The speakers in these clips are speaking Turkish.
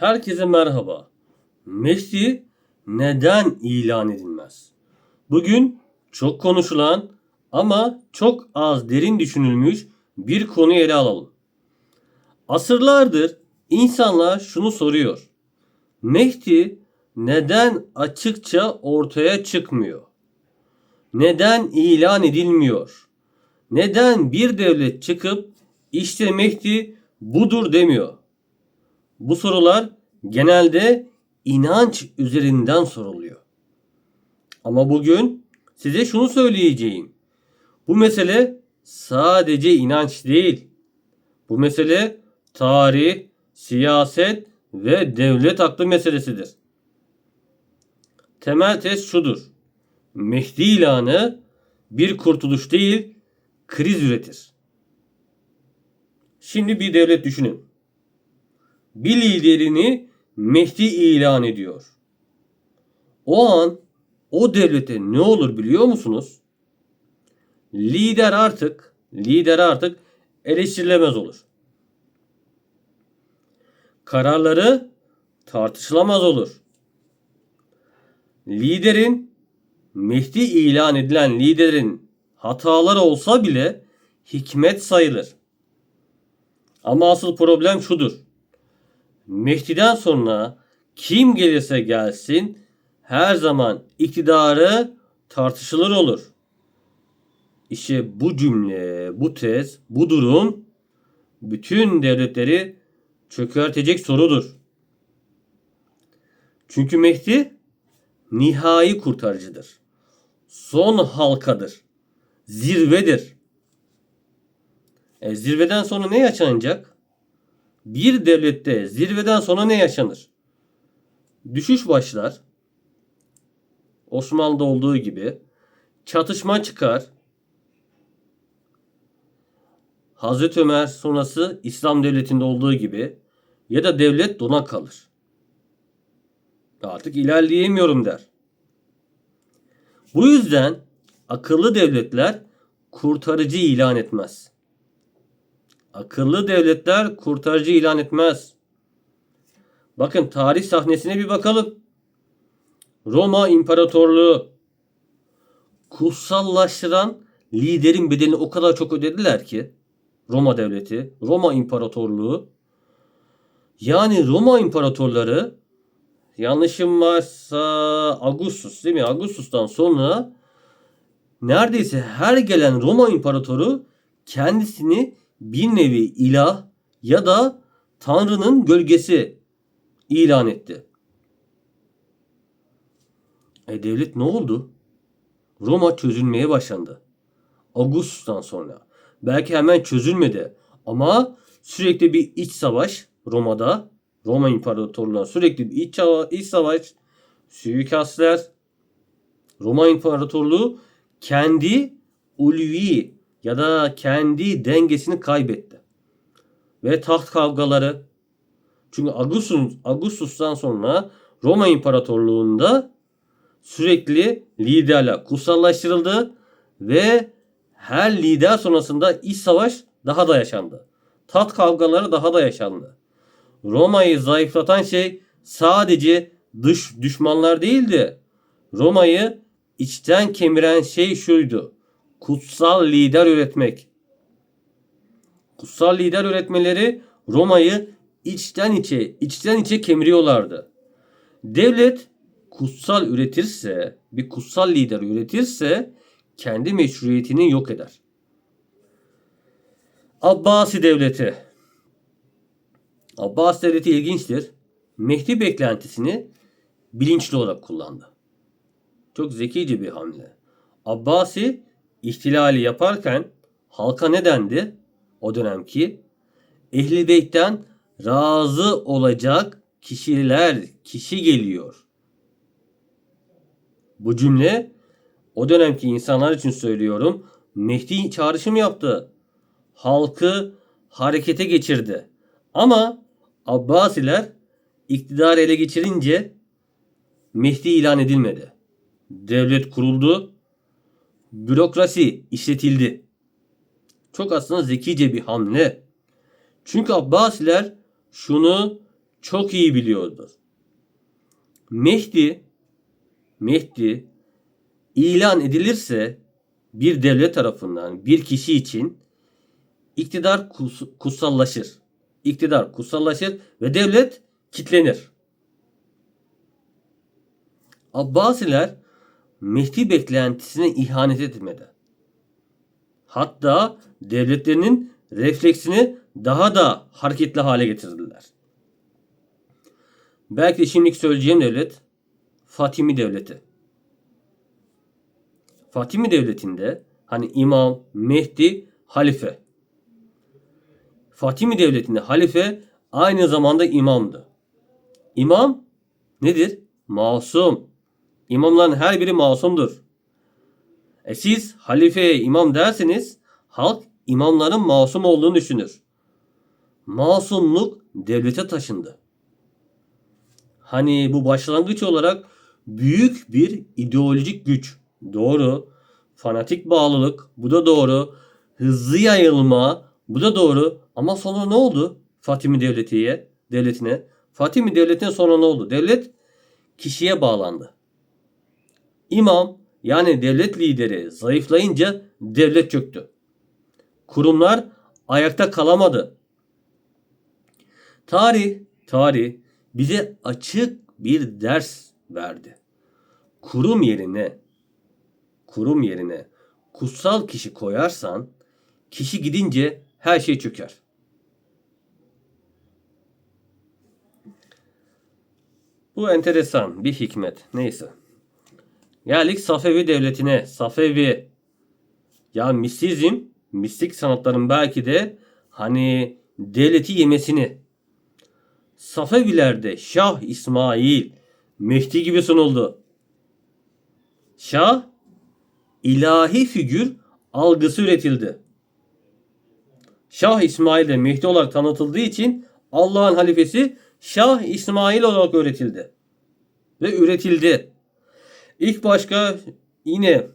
Herkese merhaba. Mehdi neden ilan edilmez? Bugün çok konuşulan ama çok az derin düşünülmüş bir konuyu ele alalım. Asırlardır insanlar şunu soruyor. Mehdi neden açıkça ortaya çıkmıyor? Neden ilan edilmiyor? Neden bir devlet çıkıp işte Mehdi budur demiyor? Bu sorular genelde inanç üzerinden soruluyor. Ama bugün size şunu söyleyeceğim. Bu mesele sadece inanç değil. Bu mesele tarih, siyaset ve devlet aklı meselesidir. Temel test şudur. Mehdi ilanı bir kurtuluş değil, kriz üretir. Şimdi bir devlet düşünün bir liderini Mehdi ilan ediyor. O an o devlete ne olur biliyor musunuz? Lider artık lider artık eleştirilemez olur. Kararları tartışılamaz olur. Liderin Mehdi ilan edilen liderin hataları olsa bile hikmet sayılır. Ama asıl problem şudur. Mehdi'den sonra kim gelirse gelsin her zaman iktidarı tartışılır olur. İşte bu cümle, bu tez, bu durum bütün devletleri çökertecek sorudur. Çünkü Mehdi nihai kurtarıcıdır. Son halkadır. Zirvedir. E, zirveden sonra ne yaşanacak? Bir devlette zirveden sonra ne yaşanır? Düşüş başlar. Osmanlı'da olduğu gibi çatışma çıkar. Hazreti Ömer sonrası İslam devletinde olduğu gibi ya da devlet dona kalır. Artık ilerleyemiyorum der. Bu yüzden akıllı devletler kurtarıcı ilan etmez. Akıllı devletler kurtarıcı ilan etmez. Bakın tarih sahnesine bir bakalım. Roma İmparatorluğu kutsallaştıran liderin bedelini o kadar çok ödediler ki Roma devleti, Roma İmparatorluğu yani Roma imparatorları yanlışım varsa Augustus değil mi? Augustus'tan sonra neredeyse her gelen Roma imparatoru kendisini bir nevi ilah ya da Tanrı'nın gölgesi ilan etti. E devlet ne oldu? Roma çözülmeye başlandı. Augustus'tan sonra. Belki hemen çözülmedi ama sürekli bir iç savaş Roma'da, Roma İmparatorluğu'na sürekli bir iç, iç savaş, suikastler, Roma İmparatorluğu kendi ulvi ya da kendi dengesini kaybetti. Ve taht kavgaları çünkü Augustus, Augustus'tan sonra Roma İmparatorluğu'nda sürekli liderler kutsallaştırıldı ve her lider sonrasında iç savaş daha da yaşandı. Taht kavgaları daha da yaşandı. Roma'yı zayıflatan şey sadece dış düşmanlar değildi. Roma'yı içten kemiren şey şuydu kutsal lider üretmek. Kutsal lider üretmeleri Roma'yı içten içe, içten içe kemiriyorlardı. Devlet kutsal üretirse, bir kutsal lider üretirse kendi meşruiyetini yok eder. Abbasi devleti. Abbas devleti ilginçtir. Mehdi beklentisini bilinçli olarak kullandı. Çok zekice bir hamle. Abbasi ihtilali yaparken halka ne dendi? O dönemki Ehli Beyt'ten razı olacak kişiler, kişi geliyor. Bu cümle o dönemki insanlar için söylüyorum. Mehdi çağrışım yaptı. Halkı harekete geçirdi. Ama Abbasiler iktidar ele geçirince Mehdi ilan edilmedi. Devlet kuruldu bürokrasi işletildi. Çok aslında zekice bir hamle. Çünkü Abbasiler şunu çok iyi biliyordur. Mehdi Mehdi ilan edilirse bir devlet tarafından bir kişi için iktidar kus- kutsallaşır. İktidar kutsallaşır ve devlet kitlenir. Abbasiler Mehdi beklentisine ihanet etmedi. Hatta devletlerinin refleksini daha da hareketli hale getirdiler. Belki de şimdiki söyleyeceğim devlet Fatimi Devleti. Fatimi Devleti'nde hani İmam, Mehdi, Halife. Fatimi Devleti'nde halife aynı zamanda imamdı. İmam nedir? Masum. İmamların her biri masumdur. E siz halifeye imam derseniz halk imamların masum olduğunu düşünür. Masumluk devlete taşındı. Hani bu başlangıç olarak büyük bir ideolojik güç. Doğru. Fanatik bağlılık. Bu da doğru. Hızlı yayılma. Bu da doğru. Ama sonra ne oldu? Fatimi Devleti'ye, devletine. Fatimi Devleti'ne sonra ne oldu? Devlet kişiye bağlandı. İmam yani devlet lideri zayıflayınca devlet çöktü. Kurumlar ayakta kalamadı. Tarih, tarih bize açık bir ders verdi. Kurum yerine kurum yerine kutsal kişi koyarsan kişi gidince her şey çöker. Bu enteresan bir hikmet. Neyse. Geldik Safevi devletine. Safevi. Ya mistizm, mistik sanatların belki de hani devleti yemesini. Safevilerde Şah İsmail Mehdi gibi sunuldu. Şah ilahi figür algısı üretildi. Şah İsmail de Mehdi olarak tanıtıldığı için Allah'ın halifesi Şah İsmail olarak öğretildi. Ve üretildi. İlk başka yine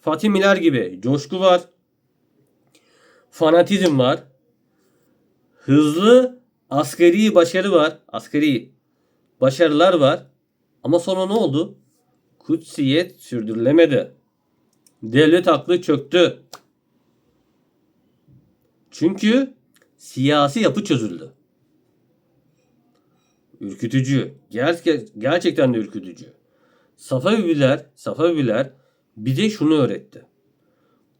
Fatimiler gibi coşku var. Fanatizm var. Hızlı askeri başarı var. Askeri başarılar var. Ama sonra ne oldu? Kutsiyet sürdürülemedi. Devlet aklı çöktü. Çünkü siyasi yapı çözüldü. Ürkütücü. Gerçek, gerçekten de ürkütücü. Safeviler, Safeviler bize şunu öğretti.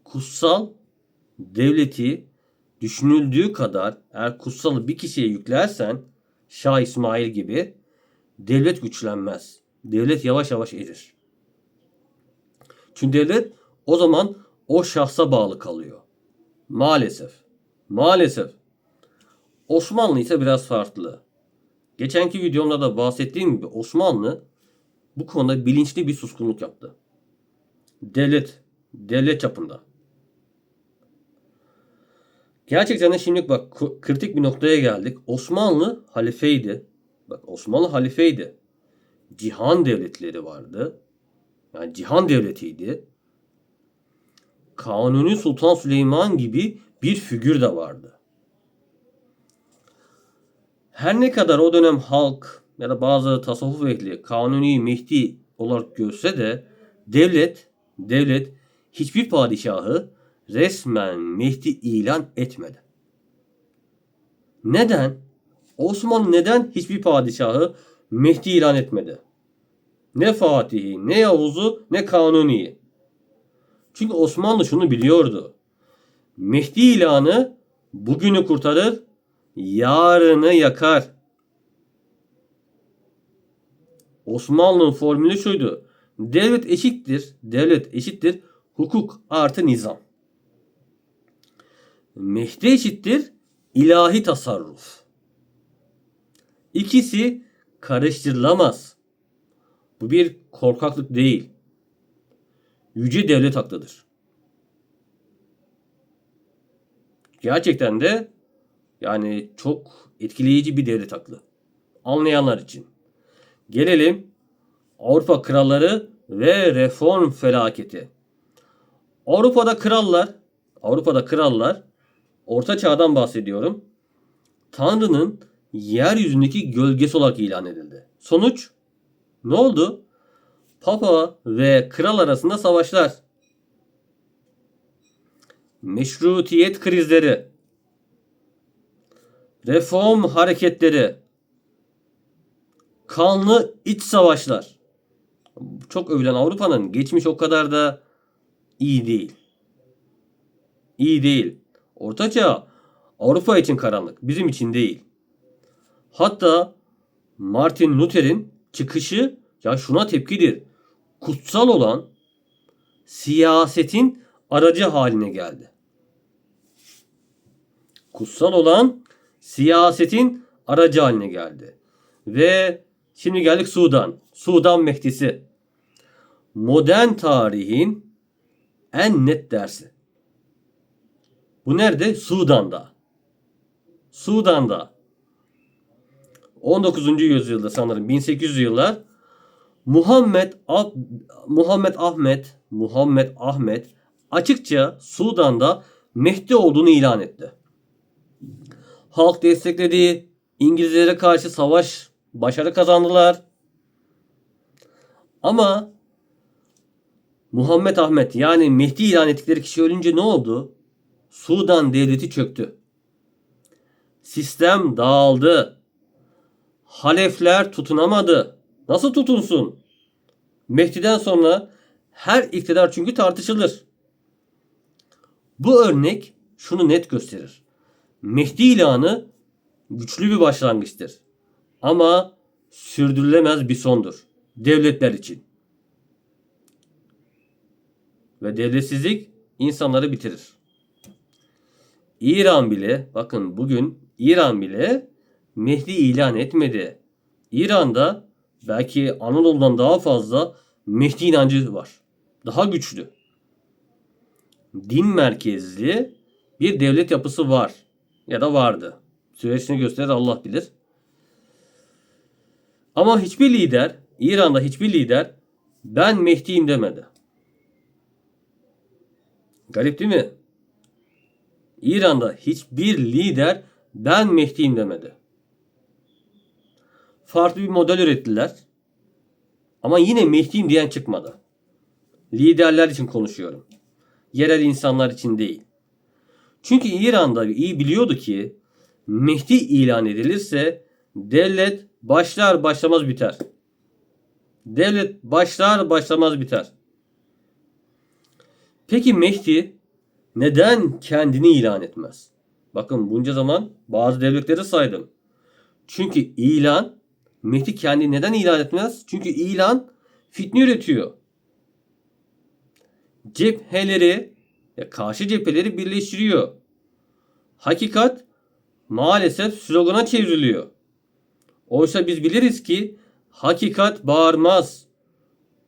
Kutsal devleti düşünüldüğü kadar eğer kutsalı bir kişiye yüklersen Şah İsmail gibi devlet güçlenmez. Devlet yavaş yavaş erir. Çünkü devlet o zaman o şahsa bağlı kalıyor. Maalesef. Maalesef. Osmanlı ise biraz farklı. Geçenki videomda da bahsettiğim gibi Osmanlı bu konuda bilinçli bir suskunluk yaptı. Devlet, devlet çapında. Gerçekten de şimdi bak kritik bir noktaya geldik. Osmanlı halifeydi. Bak Osmanlı halifeydi. Cihan devletleri vardı. Yani cihan devletiydi. Kanuni Sultan Süleyman gibi bir figür de vardı. Her ne kadar o dönem halk ya da bazı tasavvuf ehli Kanuni Mehdi olarak görse de devlet devlet hiçbir padişahı resmen Mehdi ilan etmedi. Neden? Osmanlı neden hiçbir padişahı Mehdi ilan etmedi? Ne Fatih'i, ne Yavuz'u, ne Kanuni'yi. Çünkü Osmanlı şunu biliyordu. Mehdi ilanı bugünü kurtarır, yarını yakar. Osmanlı'nın formülü şuydu. Devlet eşittir, devlet eşittir, hukuk artı nizam. Mehdi eşittir, ilahi tasarruf. İkisi karıştırılamaz. Bu bir korkaklık değil. Yüce devlet haklıdır. Gerçekten de yani çok etkileyici bir devlet haklı. Anlayanlar için. Gelelim Avrupa kralları ve reform felaketi. Avrupa'da krallar, Avrupa'da krallar Orta Çağ'dan bahsediyorum. Tanrı'nın yeryüzündeki gölgesi olarak ilan edildi. Sonuç ne oldu? Papa ve kral arasında savaşlar. Meşrutiyet krizleri. Reform hareketleri. Kanlı iç savaşlar. Çok övülen Avrupa'nın geçmiş o kadar da iyi değil. İyi değil. Ortaçağ Avrupa için karanlık, bizim için değil. Hatta Martin Luther'in çıkışı ya şuna tepkidir. Kutsal olan siyasetin aracı haline geldi. Kutsal olan siyasetin aracı haline geldi. Ve şimdi geldik Sudan. Sudan Mehdisi. Modern tarihin en net dersi. Bu nerede? Sudan'da. Sudan'da. 19. yüzyılda sanırım 1800 yıllar Muhammed Ah- Muhammed Ahmet Muhammed Ahmet açıkça Sudan'da Mehdi olduğunu ilan etti. Halk destekledi. İngilizlere karşı savaş başarı kazandılar. Ama Muhammed Ahmet yani Mehdi ilan ettikleri kişi ölünce ne oldu? Sudan devleti çöktü. Sistem dağıldı. Halefler tutunamadı. Nasıl tutunsun? Mehdi'den sonra her iktidar çünkü tartışılır. Bu örnek şunu net gösterir. Mehdi ilanı güçlü bir başlangıçtır. Ama sürdürülemez bir sondur. Devletler için. Ve devletsizlik insanları bitirir. İran bile bakın bugün İran bile Mehdi ilan etmedi. İran'da belki Anadolu'dan daha fazla Mehdi inancı var. Daha güçlü. Din merkezli bir devlet yapısı var. Ya da vardı. Süreçini gösterir Allah bilir. Ama hiçbir lider, İran'da hiçbir lider ben Mehdi'yim demedi. Garip değil mi? İran'da hiçbir lider ben Mehdi'yim demedi. Farklı bir model ürettiler. Ama yine Mehdi'yim diyen çıkmadı. Liderler için konuşuyorum. Yerel insanlar için değil. Çünkü İran'da iyi biliyordu ki Mehdi ilan edilirse devlet başlar başlamaz biter. Devlet başlar başlamaz biter. Peki Mehdi neden kendini ilan etmez? Bakın bunca zaman bazı devletleri saydım. Çünkü ilan Mehdi kendi neden ilan etmez? Çünkü ilan fitne üretiyor. Cepheleri ya karşı cepheleri birleştiriyor. Hakikat maalesef slogana çevriliyor. Oysa biz biliriz ki hakikat bağırmaz.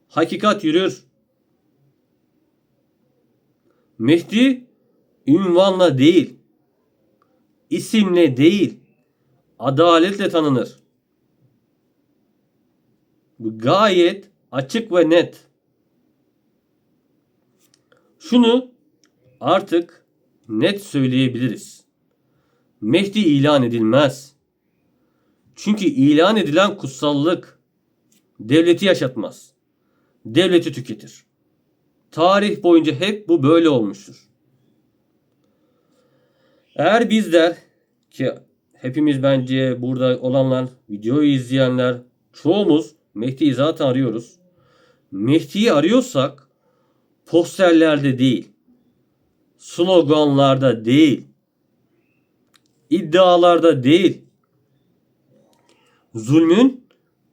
Hakikat yürür. Mehdi ünvanla değil, isimle değil, adaletle tanınır. Bu gayet açık ve net. Şunu artık net söyleyebiliriz. Mehdi ilan edilmez. Çünkü ilan edilen kutsallık devleti yaşatmaz. Devleti tüketir. Tarih boyunca hep bu böyle olmuştur. Eğer bizler ki hepimiz bence burada olanlar, videoyu izleyenler çoğumuz Mehdi'yi zaten arıyoruz. Mehdi'yi arıyorsak posterlerde değil, sloganlarda değil, iddialarda değil, zulmün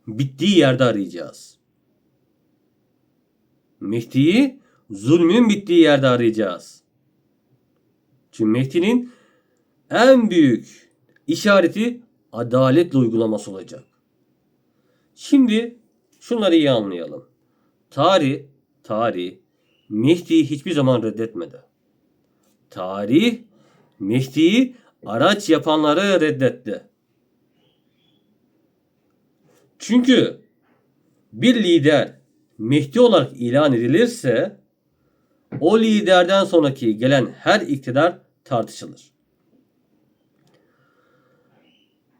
bittiği yerde arayacağız. Mehdi'yi zulmün bittiği yerde arayacağız. Çünkü Mehdi'nin en büyük işareti adaletle uygulaması olacak. Şimdi şunları iyi anlayalım. Tarih, tarih Mehdi'yi hiçbir zaman reddetmedi. Tarih Mehdi'yi araç yapanları reddetti. Çünkü bir lider Mehdi olarak ilan edilirse o liderden sonraki gelen her iktidar tartışılır.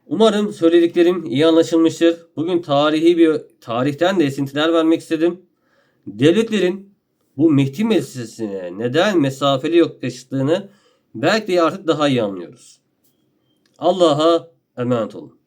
Umarım söylediklerim iyi anlaşılmıştır. Bugün tarihi bir tarihten de esintiler vermek istedim. Devletlerin bu Mehdi meselesine neden mesafeli yaklaştığını belki de artık daha iyi anlıyoruz. Allah'a emanet olun.